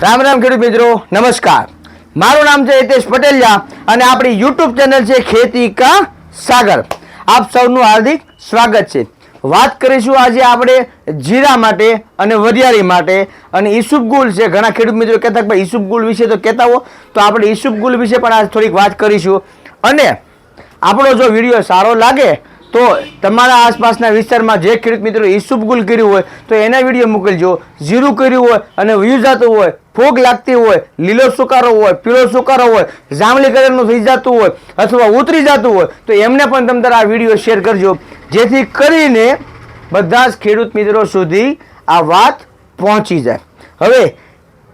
રામ રામ ખેડૂત મિત્રો, નમસ્કાર. મારું નામ છે હિતેશ પટેલિયા અને આપણી યુટ્યુબ ચેનલ છે ખેતી કા સાગર. આપ સૌનું હાર્દિક સ્વાગત છે. વાત કરીશું આજે આપણે જીરા માટે અને વરિયાળી માટે. અને ઈસુપ ગુલ છે, ઘણા ખેડૂત મિત્રો કહેતા ભાઈ ઈસુપ ગુલ વિશે તો કહેતા હો, તો આપણે ઈસુપ ગુલ વિશે પણ આજે થોડીક વાત કરીશું. અને આપણો જો વીડિયો સારો લાગે તો તમારા આસપાસના વિસ્તારમાં જે ખેડૂત મિત્રો ઈસુપ ગુલ કર્યું હોય, તો એના વીડિયો મોકલજો. જીરું કર્યું હોય અને વ્યૂ જતું હોય ફૂગ લાગતી હોય, લીલો સુકારો હોય, પીળો સુકારો હોય જાંબલી કલરનું થઈ જતું હોય, અથવા ઉતરી જતું હોય, તો એમને પણ તમે તારા આ વીડિયો શેર કરજો. જેથી કરીને બધા જ ખેડૂત મિત્રો સુધી આ વાત પહોંચી જાય. હવે,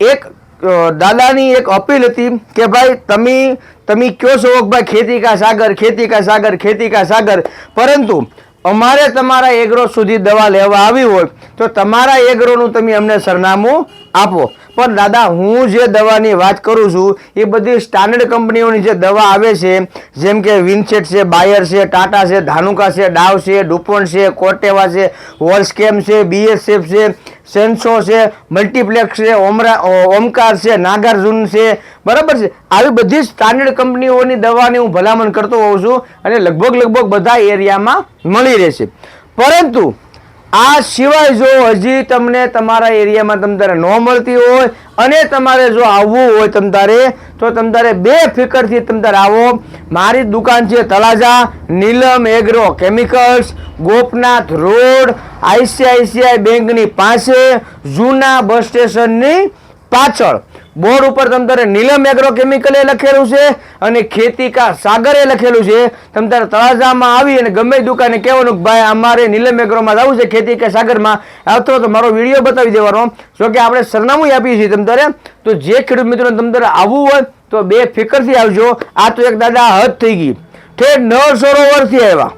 એક દાદાની એક અપીલ હતી કે ભાઈ, તમે તમે કયો છો ભાઈ ખેતી કા સાગર, ખેતી કા સાગર, ખેતી કા સાગર. પરંતુ અમારે તમારા એગ્રો સુધી દવા લેવા આવી હોય, તો તમારા એગ્રોનું તમે અમને સરનામું આપો. પણ દાદા, હું જે દવાની વાત કરું છું, એ બધી સ્ટાન્ડર્ડ કંપનીઓની જે દવા આવે છે, જેમ કે વિન્સેટ છે બાયર છે ટાટા છે ધાનુકા છે ડાવ છે ડુપોન છે કોટેવા છે વોલ્સકેમ છે બીએસએફ છે સેન્સો છે, મલ્ટીપ્લેક્સ છે, ઓમરા ઓમકાર છે, નાગાર્જુન છે. બરાબર છે? આવી બધી સ્ટાન્ડર્ડ કંપનીઓની દવાની હું ભલામણ કરતો હોઉં છું અને લગભગ લગભગ બધા એરિયામાં મળી રહેશે. પરંતુ આ સિવાય જો હજી તમને તમારા એરિયામાં તમ તારે ન મળતી હોય અને તમારે જો આવવું હોય તમ તારે, તો તમ તારે બે ફિકરથી તમ તારે આવો. મારી દુકાન છે Talaja Neelam agro chemicals, Gopnath road, ICICI બેંકની પાસે, જૂના બસ સ્ટેશનની પાછળ. બોર્ડ ઉપર તમ તારે નીલમ એગ્રોકેમિકલે લખેલું છે અને ખેતી કા સાગરે લખેલું છે. તમ તારે તળાજામાં આવી અને ગમે દુકાને કહેવાનું કે ભાઈ, અમારે નીલમ એગ્રોમાં જવું છે, ખેતી કા સાગરમાં. આવતો તો મારો વીડિયો બતાવી દેવાનો. જો કે આપણે સરનામું આપીએ છીએ તમ તારે. તો જે ખેડૂત મિત્રો તમ તારે આવવું હોય, તો બે ફિકરથી આવજો. આ તો એક દાદા હદ થઈ ગઈ. ઠેર નળ સરોવરથી આવ્યા.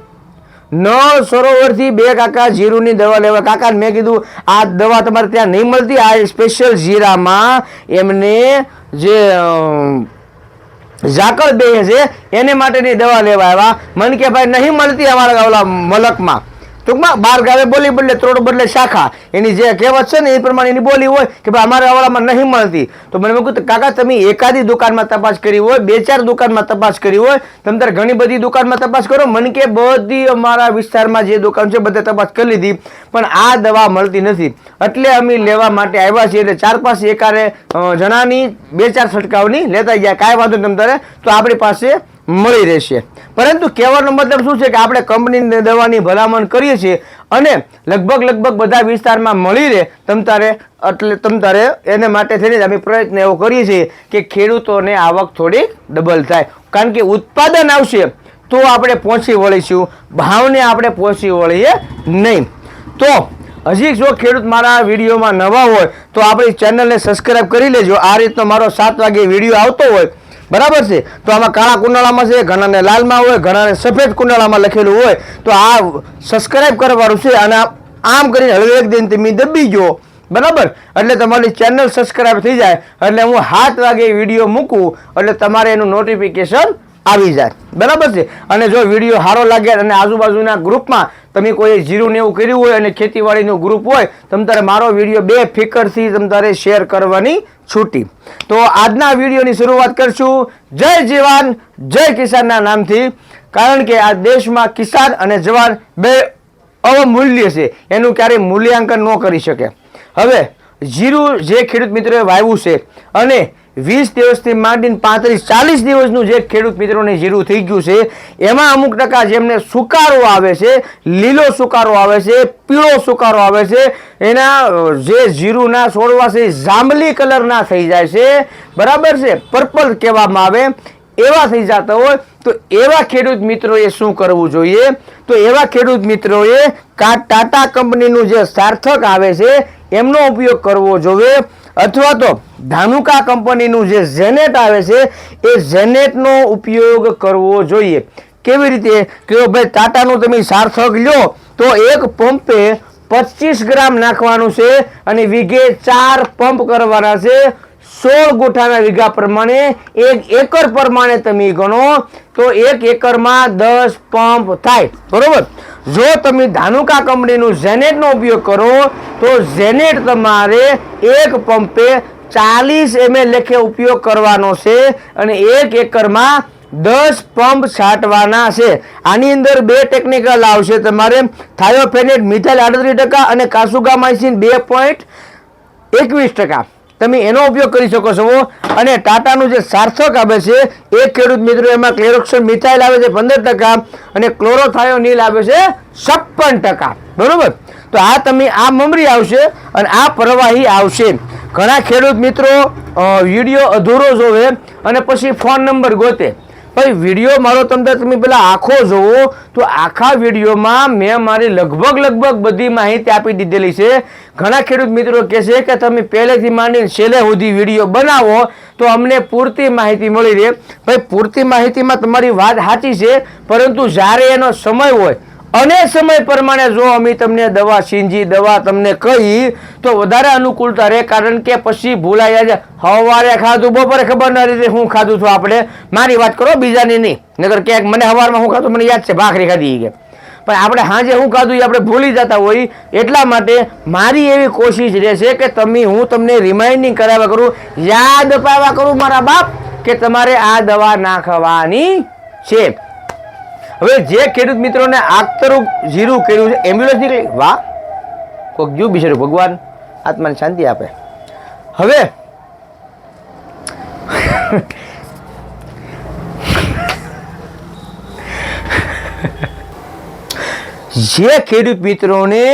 નળ સરોવરથી બે કાકા જીરુની દવા લેવા. કાકા મેં કીધું, આ દવા તમારે ત્યાં નહીં મળતી, આ સ્પેશિયલ જીરામાં એમને જે ઝાકળ બે છે, એને માટેની દવા લેવા આવ્યા. મન કે, ભાઈ, નહીં મળતી અમારા ઓલા મલકમાં. ટૂંકમાં બાર ગાવે બોલી બદલે, ત્રણ બદલે શાખા. એની જે કહેવત છે ને, એ પ્રમાણે એની બોલી હોય કે ભાઈ અમારા વાળામાં નહીં મળતી. તો મને કીધું કાકા, તમે એકાદી દુકાનમાં તપાસ કરી હોય, બે ચાર દુકાનમાં તપાસ કરી હોય, તમે તારે ઘણી બધી દુકાનમાં તપાસ કરો. મને કે બધી અમારા વિસ્તારમાં જે દુકાન છે, બધે તપાસ કરી લીધી, પણ આ દવા મળતી નથી. એટલે અમે લેવા માટે આવ્યા છીએ, એટલે ચાર પાંચ એકારે જણાની બે ચાર છંટકાવની લેતા ગયા. કાંઈ વાંધો તમ તારે. તો આપણી પાસે મળી રહેશે. પરંતુ કહેવાનો મતલબ શું છે કે આપણે કંપનીને દવાની ભલામણ કરીએ છીએ અને લગભગ લગભગ બધા વિસ્તારમાં મળી રહે, તમ તારે એટલે તમ તારે એને માટે થઈને અમે પ્રયત્ન એવો કરીએ છીએ કે ખેડૂતોને આવક થોડી ડબલ થાય. કારણ કે ઉત્પાદન આવશે તો આપણે પહોંચી વળીશું, ભાવને આપણે પહોંચી વળીએ નહીં. તો હજી જો ખેડૂત મારા વિડીયોમાં નવા હોય તો આપણી ચેનલને સબસ્ક્રાઇબ કરી લેજો. આ રીતનો મારો સાત વાગે વીડિયો આવતો હોય બરાબર છે? તો આમાં કાળા કુંડાળામાં છે, ઘણાને લાલમાં હોય, ઘણાને સફેદ કુંડાળામાં લખેલું હોય, તો આ સબસ્ક્રાઈબ કરવાનું છે અને આમ કરીને હવે એક દિન તમે દબી ગયો. બરાબર? એટલે તમારી ચેનલ સબસ્ક્રાઈબ થઈ જાય. એટલે હું સાત વાગે વીડિયો મૂકું, એટલે તમારે એનું નોટિફિકેશન આવી જાય. બરાબર છે? અને જો વીડિયો સારો લાગે અને આજુબાજુના ગ્રુપમાં તમે કોઈ જીરું ને એવું કર્યું હોય અને ખેતીવાડીનું ગ્રુપ હોય, તમ તારે મારો વીડિયો બે ફિકરથી તમ તારે શેર કરવાની છૂટી. તો આજના વિડીયોની શરૂઆત કરશું. જય જવાન, જય કિસાનના નામથી. કારણ કે આ દેશમાં કિસાન અને જવાન બે અવમૂલ્ય છે. એનું ક્યારેય મૂલ્યાંકન ન કરી શકે. હવે, જીરું જે ખેડૂત મિત્રોએ વાવ્યું છે અને વીસ દિવસથી માંડીને પાંત્રીસ, ચાલીસ દિવસનું જે ખેડૂત મિત્રોને જીરું થઈ ગયું છે, એમાં અમુક ટકા જેમને સુકારો આવે છે, લીલો સુકારો આવે છે, પીળો સુકારો આવે છે, એના જે જીરુંના છોડવા છે જાંબલી કલરના થઈ જાય છે. બરાબર છે? પર્પલ કહેવામાં આવે. એવા થઈ જતા હોય, તો એવા ખેડૂત મિત્રોએ શું કરવું જોઈએ? તો એવા ખેડૂત મિત્રોએ કા ટાટા કંપનીનું જે સાર્થક આવે છે, એમનો ઉપયોગ કરવો જોઈએ. અથવા તો ધાનુકા કંપનીનું જે ઝેનેટ આવે છે, એ ઝેનેટનો ઉપયોગ કરવો જોઈએ. કેવી રીતે? કે ભાઈ, ટાટાનું તમે સાર્થક લ્યો તો એક પંપે પચીસ ગ્રામ નાખવાનું છે અને વીઘે ચાર પંપ કરવાના છે. સોળ ગુઠાના વીઘા પ્રમાણે, એક એકર પ્રમાણે તમે ગણો, તો એક એકરમાં દસ પંપ થાય. બરોબર? જો તમે ધાનુકા કંપનીનું ઝેનેટનો ઉપયોગ કરો, તો ઝેનેટ તમારે એક પંપે ચાલીસ એમએલ લેખે ઉપયોગ કરવાનો છે અને એક એકરમાં દસ પંપ છાંટવાના છે. આની અંદર બે ટેકનિકલ આવશે. તમારે થાયોફેનેટ, મિથાઇલ આડત્રીસ ટકા અને કાસુગામાઇસિન બે પોઈન્ટ એકવીસ ટકા. તમે એનો ઉપયોગ કરી શકો છો. અને ટાટાનું જે સાર્થક આવે છે, એ ખેડૂત મિત્રો, એમાં ક્લેરોક્સન મિથાઇલ આવે છે પંદર ટકા અને ક્લોરોથાયોનિલ આવે છે છપ્પન ટકા. બરોબર? તો આ તમે, આ મમરી આવશે અને આ પ્રવાહી આવશે. ઘણા ખેડૂત મિત્રો વીડિયો અધૂરો જોવે અને પછી ફોન નંબર ગોતે. ભાઈ વીડિયો મારો તમને તમે પેલા આખો જોવો, તો આખા વિડીયોમાં મેં મારી લગભગ લગભગ બધી માહિતી આપી દીધેલી છે. ઘણા ખેડૂત મિત્રો કહે છે કે તમે પહેલેથી માંડીને છેલ્લે સુધી વીડિયો બનાવો, તો અમને પૂરતી માહિતી મળી રહે. ભાઈ, પૂરતી માહિતીમાં તમારી વાત સાચી છે, પરંતુ જ્યારે એનો સમય હોય અને સમય પ્રમાણે જો અમે તમને દવા, સિંજી દવા તમને કહી, તો વધારે અનુકૂળતા રહે, કારણ કે પછી ભૂલાઈ જાય. સવારે ખાધું, બપોરે ખબર ના રીતે હું ખાધું છું આપણે. મારી વાત કરો, બીજાની નહીં. નગર ક્યાંક મને સવારમાં હું ખાધું, મને યાદ છે, ભાખરી ખાધી કે. પણ આપણે હાજે હું ખાધું એ આપણે ભૂલી જતા હોય. એટલા માટે મારી એવી કોશિશ રહેશે કે તમે, હું તમને રિમાઇન્ડિંગ કરાવવા કરું. યાદ અપાવ્યા કરું મારા બાપ, કે તમારે આ દવા નાખવાની છે. હવે જે ખેડૂત મિત્રોને આગતરું જીરું કર્યું છે એમ્બ્યુલન્સ નીકળી. વાહ. કોઈક જીવ બિચારું ભગવાન. આત્માને શાંતિ આપે. હવે જે ખેડૂત મિત્રોને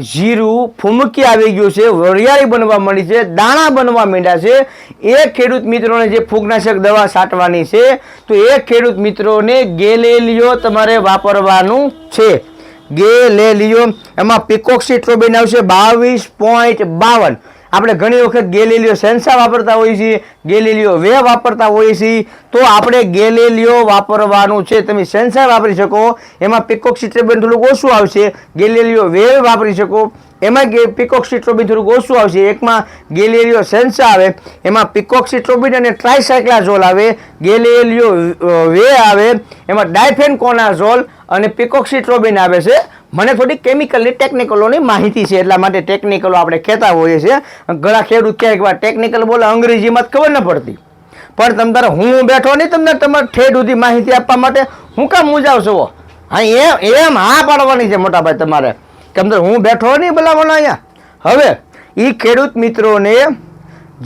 જીરું ફૂમકી આવી ગયું છે, વરિયાળી બનવા માંડી છે, દાણા બનવા માંડ્યા છે. એ ખેડૂત મિત્રોને જે ફૂગનાશક દવા છાંટવાની છે, તો એ ખેડૂત મિત્રોને ગેલેલિયો તમારે વાપરવાનું છે. ગેલેલિયો, એમાં પિકોક્સિટ્રોબિન આવશે બાવીસ પોઈન્ટ બાવન. આપણે ઘણી વખત ગેલેલિયો સેન્સા વાપરતા હોઈએ છીએ ગેલેલિયો વે વાપરતા હોઈએ છીએ, તો આપણે ગેલેલિયો વાપરવાનું છે. તમે સેન્સા વાપરી શકો, એમાં પિકોક્સિટ્રોબિન થોડુંક ઓછું આવશે ગેલેલિયો વે વાપરી શકો, એમાં પિકોક્સિટ્રોબિન થોડુંક ઓછું આવશે, એકમાં ગેલેલિયો સેન્સા આવે, એમાં પિકોક્સિટ્રોબિન અને ટ્રાયસાયક્લાઝોલ આવે ગેલેલિયો વે આવે, એમાં ડાયફેનકોનાઝોલ અને પિકોક્સિટ્રોબિન આવે છે. મને થોડી કેમિકલની ટેકનિકલોની માહિતી છે, એટલા માટે ટેકનિકલો આપણે કહેતા હોઈએ છીએ. ઘણા ખેડૂત કહે વાર ટેકનિકલ બોલે, અંગ્રેજીમાં જ ખબર ન પડતી. પણ તમ તારે હું બેઠો નહીં તમને તમારે ઠેઠ સુધી માહિતી આપવા માટે. હું કામ મૂજાવશો હા એમ એમ હા પાડવાની છે મોટાભાઈ તમારે. કેમ હું બેઠો નહીં બોલાવવાનો અહીંયા? હવે એ ખેડૂત મિત્રોને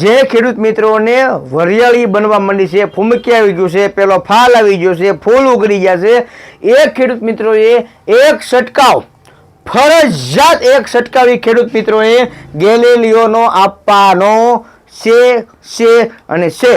જે ખેડૂત મિત્રોને વરિયાળી બનવા માંડી છે, ફૂમકી આવી ગયું છે, પેલો ફાલ આવી ગયો છે, ફૂલ ઉગડી ગયા છે એ ખેડૂત મિત્રોએ એક છંટકાવ, ફરજિયાત એક છટકાવી ખેડૂત મિત્રોએ ગેલેલિયોનો આપવાનો છે છે અને છે.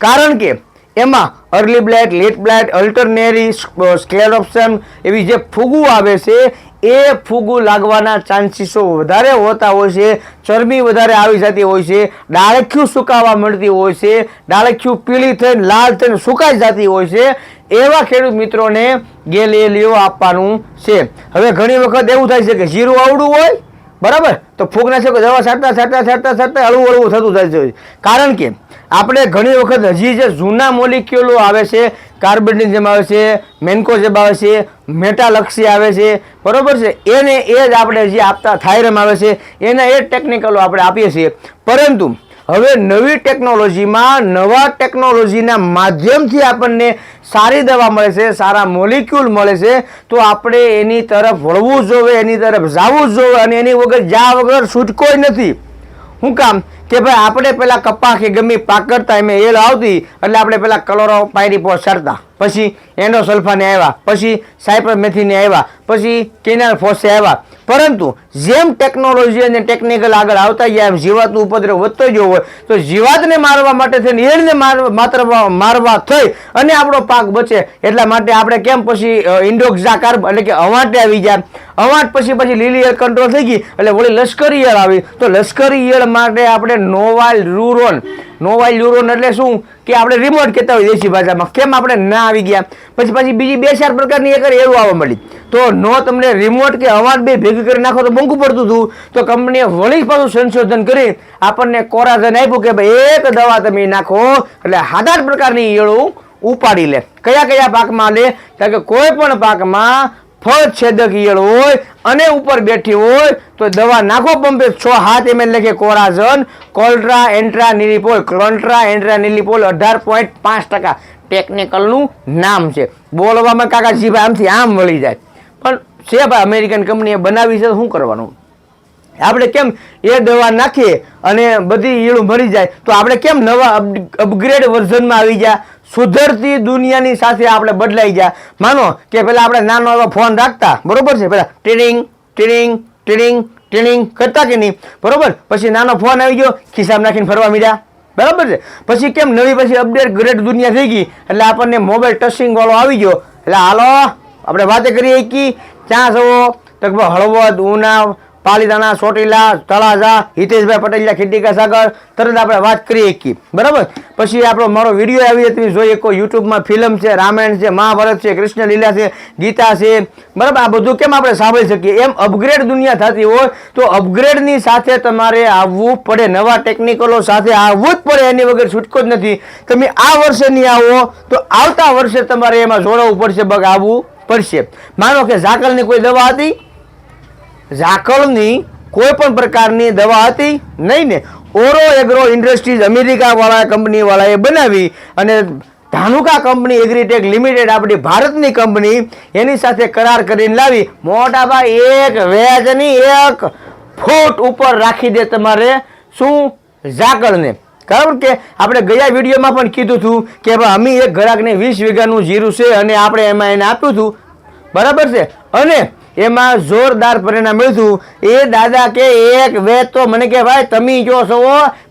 કારણ કે એમાં early blight late blight alternaria scale option એવી જે ફૂગું આવે છે એ ફૂગું લાગવાના ચાન્સીસો વધારે હોતા હોય છે, ચરબી વધારે આવી જતી હોય છે, ડાળખ્યું સુકાવા મળતી હોય છે, ડાળખ્યું પીળી થઈને લાલ થઈને સુકાઈ જતી હોય છે, એવા ખેડૂત મિત્રોને ગેલેલીઓ આપવાનું છે. હવે ઘણી વખત એવું થાય છે કે જીરું આવડું હોય, બરાબર? તો ફૂગનાશક દવા છાંટતા છાંટતા છાંટતા છાંટતા હળવું હળવું થતું થાય છે. કારણ કે આપણે ઘણી વખત હજી જે જૂના મોલિક્યુલો આવે છે કાર્બનની જેમ આવે છે મેન્કોઝેબ આવે છે, મેટાલક્ષી આવે છે, બરાબર છે? એને એ જ આપણે જે આપતા થાયરમ આવે છે, એના એ ટેકનિકલો આપણે આપીએ છીએ. પરંતુ હવે નવી ટેકનોલોજીમાં નવા ટેકનોલોજીના માધ્યમથી આપણને સારી દવા મળે છે, સારા મોલિક્યુલ મળે છે, તો આપણે એની તરફ વળવું જ જોવે, એની તરફ જવું જ જોવે અને એની વગર જા વગર છૂટકો નથી. શું કામ કે ભાઈ આપણે પેલા કપા કે ગમી પાક કરતા એમ એલ આવતી, એટલે આપણે પેલા કલરો પાયરી પહોંચાડતા પછી એન્ડો સલ્ફાને આવ્યા પછી સાયપર આવ્યા પછી કેનાલ ફોસે આવ્યા પરંતુ જેમ ટેકનોલોજી અને ટેકનિકલ આગળ આવતા ગયા, એમ જીવાતનો ઉપદ્રવ વધતો ગયો હોય, તો જીવાતને મારવા માટે થઈને માર- માત્ર મારવા થઈ અને આપણો પાક બચે. એટલા માટે આપણે કેમ પછી ઇન્ડોક્ઝા કાર્બ એટલે કે અવાટે આવી ગયા. અવાટ પછી પછી લીલી ઈયળ કંટ્રોલ થઈ ગઈ, એટલે વળી લશ્કરી ઈયળ આવી. તો લશ્કરી ઈયળ માટે આપણે નોવાઇલ રૂરોન નોવાઇલ યુરોન એટલે શું? કે આપણે રિમોટ કહેતા હોય દેશી ભાષામાં. કેમ આપણે ના આવી ગયા? પછી પછી બીજી બે ચાર પ્રકારની એક એવું આવવા મળી. તો નો તમને રિમોટ કે અવાજ બે ભેગી કરી નાખો તો મોંઘું પડતું હતું. તો કંપનીએ વળી પાછું સંશોધન કરી આપણને કોરાધન આપ્યું કે ભાઈ એક દવા તમે નાખો. એટલે હાદાર પ્રકારની ઈયળો ઉપાડી લે. કયા કયા પાકમાં લે? કારણ કે કોઈ પણ પાકમાં ફળ છેદક ઈયળ હોય અને ઉપર બેઠી હોય તો દવા નાખો પંપે છ હાથ એમ એમએલ લખે કોરાઝન કોલ્ટ્રા, એન્ટ્રા, નિલિપોલ. ક્લોન્ટ્રા એન્ટ્રા, નિલિપોલ અઢાર પોઈન્ટ પાંચ ટકા. ટેકનિકલનું નામ છે. બોલવામાં કાકા જીભ આમથી આમ વળી જાય. પણ છે ભાઈ અમેરિકન કંપનીએ બનાવી છે, શું કરવાનું? આપણે કેમ એ દવા નાખીએ અને બધી ઈળું મરી જાય, તો આપણે કેમ નવા અપગ્રેડ વર્ઝનમાં આવી ગયા? સુધરતી દુનિયાની સાથે આપણે બદલાઈ ગયા. માનો કે પહેલાં આપણે નાનો એવો ફોન રાખતા, બરોબર છે? પહેલાં ટીડિંગ ટીડિંગ ટીડિંગ ટીડિંગ કરતા કે નહીં? બરોબર? પછી નાનો ફોન આવી ગયો, ખિસ્સામાં નાખીને ફરવા મીડ્યા. બરાબર છે? પછી કેમ નવી પછી અપડેટ ગ્રેડ દુનિયા થઈ ગઈ? એટલે આપણને મોબાઈલ ટચિંગ વાળો આવી ગયો. એટલે હાલો, આપણે વાતે કરીએ કે. ક્યાં જવો તો હળવદ ઉના પાલીતાણા, ચોટીલા, તળાજા, હિતેશભાઈ પટેલિયા ખેતીકા સાગર તરત આપણે વાત કરીએ શકીએ. બરાબર? પછી આપણો મારો વીડિયો આવી તમે જોઈ શકો, યુટ્યુબમાં ફિલ્મ છે, રામાયણ છે, મહાભારત છે કૃષ્ણ લીલા છે, ગીતા છે. બરાબર? આ બધું કેમ આપણે સાંભળી શકીએ? એમ અપગ્રેડ દુનિયા થતી હોય, તો અપગ્રેડની સાથે તમારે આવવું પડે. નવા ટેકનિકલો સાથે આવવું જ પડે, એની વગર છૂટકો જ નથી. તમે આ વર્ષે નહીં આવો, તો આવતા વર્ષે તમારે એમાં જોડાવવું પડશે બગ આવવું પડશે. માનો કે ઝાકલની કોઈ દવા હતી? ઝાકળની કોઈ પણ પ્રકારની દવા હતી? નહીં ને. ઓરો એગ્રો ઇન્ડસ્ટ્રીઝ અમેરિકાવાળા કંપનીવાળાએ બનાવી અને ધાનુકા કંપની એગ્રીટેક લિમિટેડ આપણી ભારતની કંપની, એની સાથે કરાર કરીને લાવી. મોટા એક વેચની એક ફૂટ ઉપર રાખી દે તમારે શું? ઝાકળને. કારણ કે આપણે ગયા વિડીયોમાં પણ કીધું હતું કે અમે એક ઘરાકને વીસ વીઘાનું જીરું છે અને આપણે એમાં એને આપ્યું હતું. બરાબર છે? અને એમાં જોરદાર પરિણામ મળ્યું એ દાદા કે, એક વેચ તો મને કે, ભાઈ, તમે જો છો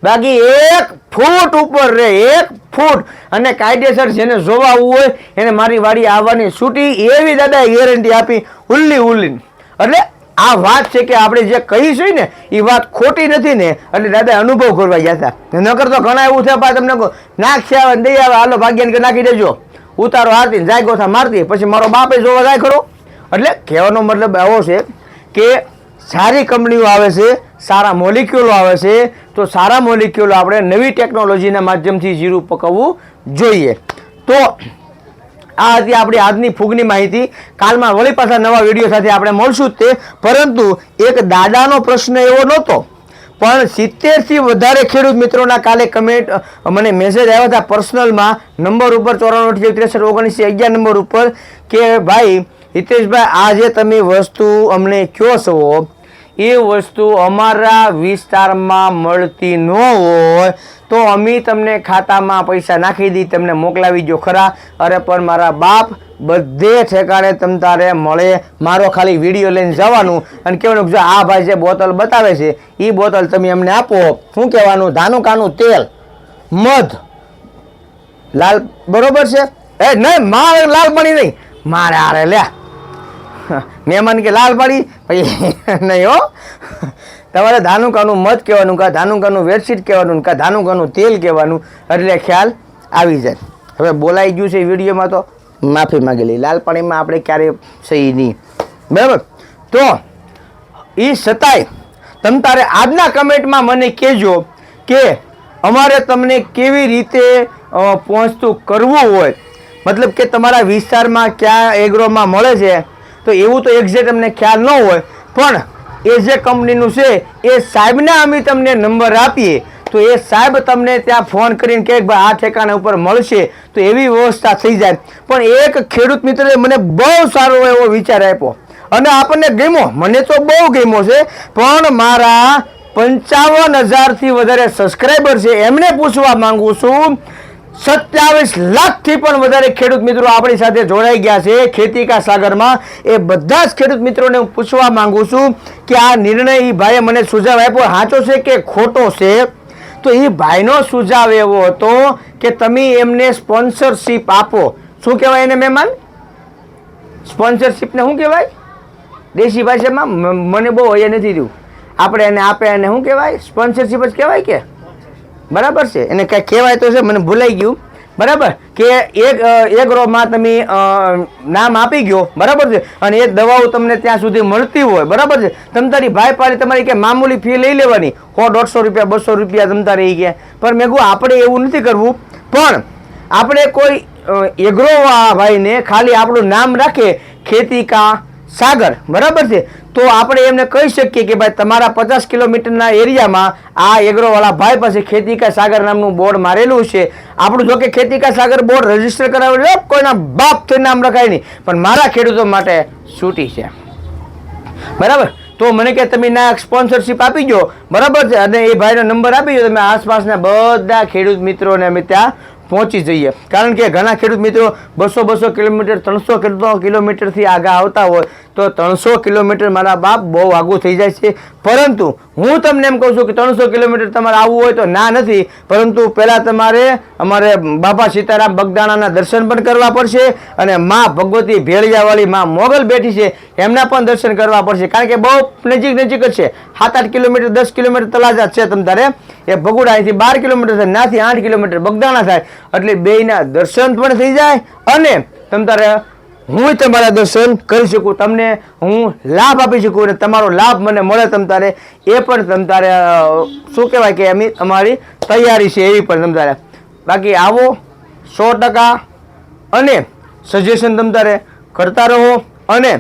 બાકી એક ફૂટ ઉપર રે, એક ફૂટ. અને કાયદેસર જેને જોવા આવવું હોય, એને મારી વાડી આવવાની છૂટી એવી દાદાએ ગેરંટી આપી, ઉલ્લી ઉલ્લી. એટલે આ વાત છે કે આપણે જે કહીશું ને, એ વાત ખોટી નથી ને, એટલે દાદા અનુભવ કરવા ગયા હતા. નકર તો ઘણા એવું થયા તમને નાખશે નાખ આવે દઈ આવે, હાલો ભાગ્યાને નાખી દેજો. ઉતારો હારતી જાય ગોથા મારતી, પછી મારો બાપે જોવા જાય ખરો. એટલે કહેવાનો મતલબ એવો છે કે સારી કંપનીઓ આવે છે, સારા મોલિક્યુલો આવે છે, તો સારા મોલિક્યુલો આપણે નવી ટેકનોલોજીના માધ્યમથી જીરું પકવવું જોઈએ. તો આ હતી આપણી આજની ફૂગની માહિતી. કાલમાં વળી પાછા નવા વીડિયો સાથે આપણે મળશું તે. પરંતુ એક દાદાનો પ્રશ્ન એવો નહોતો. પણ સિત્તેરથી વધારે ખેડૂત મિત્રોના કાલે કમેન્ટ મને મેસેજ આવ્યા હતા પર્સનલમાં નંબર ઉપર ચોરાણું ત્રેસઠ ઓગણીસ અગિયાર નંબર ઉપર કે ભાઈ હિતેશભાઈ આ જે તમે વસ્તુ અમને કહો છો? એ વસ્તુ અમારા વિસ્તારમાં મળતી ન હોય તો અમે તમને ખાતામાં પૈસા નાખી દી, તમને મોકલાવી જો ખરા. અરે, પણ મારા બાપ બધે ઠેકાણે તમ તારે મળે. મારો ખાલી વીડિયો લઈને જવાનું અને કહેવાનું જો આ ભાઈ જે બોટલ બતાવે છે, એ બોટલ તમે અમને આપો. શું કહેવાનું? ધાનું કાનું તેલ, મધ. લાલ, બરોબર છે? એ, નહીં, મારે લાલ પાણી નહીં. મારે આરે લ્યા. મહેમાન કે લાલ પાડી? પછી નહીં હો. તમારે ધાનુકાનું મધ કહેવાનું, કાં ધાનુકાનું બેડશીટ કહેવાનું, કાં ધાનુકાનું તેલ કહેવાનું, એટલે ખ્યાલ આવી જાય. હવે બોલાઈ ગયું છે વિડીયોમાં તો માફી માગી લઈ લાલ પાણીમાં આપણે ક્યારેય સહી નહીં. બરાબર? તો એ છતાંય તમ તારે આજના કમેન્ટમાં મને કહેજો કે અમારે તમને કેવી રીતે પહોંચતું કરવું હોય. મતલબ કે તમારા વિસ્તારમાં ક્યાં એગ્રોમાં મળે છે? તો એવું તો એક્ઝેક્ટ અમને ખ્યાલ ન હોય, પણ એ જે કંપનીનું છે, એ સાહેબને અમે તમને નંબર આપીએ, તો એ સાહેબ તમને ત્યાં ફોન કરીને કહે ભાઈ આ ઠેકાણા ઉપર મળશે, તો એવી વ્યવસ્થા થઈ જાય. પણ એક ખેડૂત મિત્રએ મને બહુ સારો એવો વિચાર આપ્યો. અને આપણને ગમ્યો. મને તો બહુ ગમ્યો છે, પણ મારા પંચાવન હજારથી વધારે સબસ્ક્રાઈબર છે. એમને પૂછવા માગું છું સત્યાવીસ લાખથી પણ વધારે ખેડૂત મિત્રો આપણી સાથે જોડાઈ ગયા છે. ખેતી કા સાગરમાં એ બધા જ ખેડૂત મિત્રોને હું પૂછવા માંગુ છું કે આ નિર્ણય એ ભાઈએ મને સુઝાવ આપ્યો સાચો છે કે ખોટો છે? તો એ ભાઈનો સુઝાવ એવો હતો કે તમે એમને સ્પોન્સરશિપ આપો. શું કહેવાય એને મહેમાન? સ્પોન્સરશિપને શું કહેવાય? દેશી ભાષામાં મને બહુ એ નથી રહ્યું. આપણે એને આપે એને શું કહેવાય? સ્પોન્સરશિપ જ કહેવાય કે? બરાબર છે? એને કંઈ કહેવાય તો છે મને ભૂલાઈ ગયું. બરાબર? કે એક એક રોમાં તમે નામ આપી ગયો બરાબર છે? અને એ દવાઓ તમને ત્યાં સુધી મળતી હોય બરાબર છે? તમ તારી ભાઈ પાડી તમારી કે મામૂલી ફી લઈ લેવાની? સો દોઢસો રૂપિયા બસો રૂપિયા તમ તારે કે પણ મેં કહું આપણે એવું નથી કરવું. પણ આપણે કોઈ અ, એગ્રો ભાઈને ખાલી આપણું નામ રાખે ખેતી કા સાગર, બરાબર છે? તો આપણે એમને કહી શકીએ કે ભાઈ તમારા પચાસ કિલોમીટરના એરિયામાં આ એગ્રોવાળા ભાઈ પાસે ખેતી કા સાગર નામનું બોર્ડ મારેલું છે. આપણું જોકે ખેતી કા સાગર બોર્ડ રજિસ્ટર કરાવેલું કોઈના બાપ થઈને નામ લખાય નહીં. પણ મારા ખેડૂતો માટે છૂટી છે. બરાબર? તો મને કે તમે ના સ્પોન્સરશિપ આપી દો. બરાબર છે? અને એ ભાઈનો નંબર આપી દો. તમે આસપાસના બધા ખેડૂત મિત્રોને અમે ત્યાં પહોંચી જઈએ. કારણ કે ઘણા ખેડૂત મિત્રો બસો બસો કિલોમીટર, ત્રણસો કિલોમીટરથી આગળ આવતા હોય. તો ત્રણસો કિલોમીટર મારા બાપ બહુ આગું થઈ જાય છે. પરંતુ હું તમને એમ કહું છું કે ત્રણસો કિલોમીટર તમારે આવવું હોય તો ના નથી. પરંતુ પહેલાં તમારે અમારે બાપા સીતારામ બગદાણાના દર્શન પણ કરવા પડશે અને મા ભગવતી ભેળિયાવાળી મા મોગલ બેઠી છે, એમના પણ દર્શન કરવા પડશે. કારણ કે બહુ નજીક નજીક જ છે. સાત આઠ કિલોમીટર, દસ કિલોમીટર તલાજા છે તમ તારે. એ ભગુડા અહીંથી બાર કિલોમીટર થાય, નાથી આઠ કિલોમીટર બગદાણા થાય. એટલે બેયના દર્શન પણ થઈ જાય અને તમ તારે હું તમારા દર્શન કરી શકું, તમને હું લાભ આપી શકું અને તમારો લાભ મને મળે તમ તારે, એ પણ તમ તારે શું કહેવાય કે એમની અમારી તૈયારી છે એવી પણ તમ તારે. બાકી આવો સો ટકા અને સજેશન તમ તારે કરતા રહો અને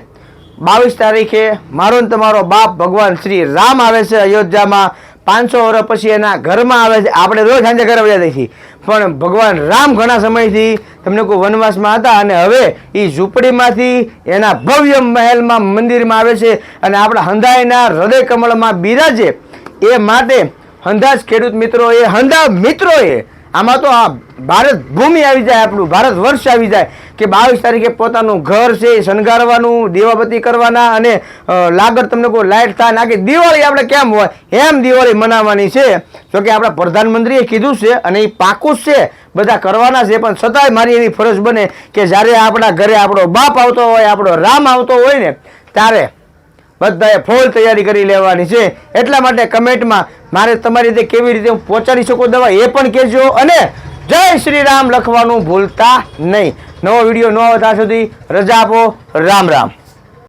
બાવીસ તારીખે મારો ને તમારો બાપ ભગવાન શ્રી રામ આવે છે અયોધ્યામાં. પાંચસો વર્ષ પછી એના ઘરમાં આવે છે. આપણે રોજ સાંજે ઘરે દઈએ છીએ. પણ ભગવાન રામ ઘણા સમયથી તમને કોઈ વનવાસમાં હતા અને હવે એ ઝૂંપડીમાંથી એના ભવ્ય મહેલમાં મંદિરમાં આવે છે અને આપણા હંધાઈના હૃદય કમળમાં બિરાજે. એ માટે હંધાજ ખેડૂત મિત્રો એ હંધા મિત્રો એ આમાં તો આ ભારત ભૂમિ આવી જાય આપણું, ભારત વર્ષ આવી જાય કે બાવીસ તારીખે પોતાનું ઘર છે શણગારવાનું, દેવાબત્તી કરવાના અને લાગર તમને કોઈ લાઇટ થાય ના કે દિવાળી આપણે કેમ હોય? એમ દિવાળી મનાવવાની છે. જો કે આપણા પ્રધાનમંત્રીએ કીધું છે અને એ પાકું છે. બધા કરવાના છે, પણ છતાંય મારી એવી ફરજ બને કે જ્યારે આપણા ઘરે આપણો બાપ આવતો હોય, આપણો રામ આવતો હોય ને, ત્યારે બધાએ ફૂલ તૈયારી કરી લેવાની છે. એટલા માટે કમેન્ટમાં મારે તમારી રીતે કેવી રીતે હું પહોંચાડી શકું દવા એ પણ કહેજો અને જય શ્રી રામ લખવાનું ભૂલતા નહીં. નવો વીડિયો ન આવે ત્યાં સુધી રજા આપો. રામ રામ.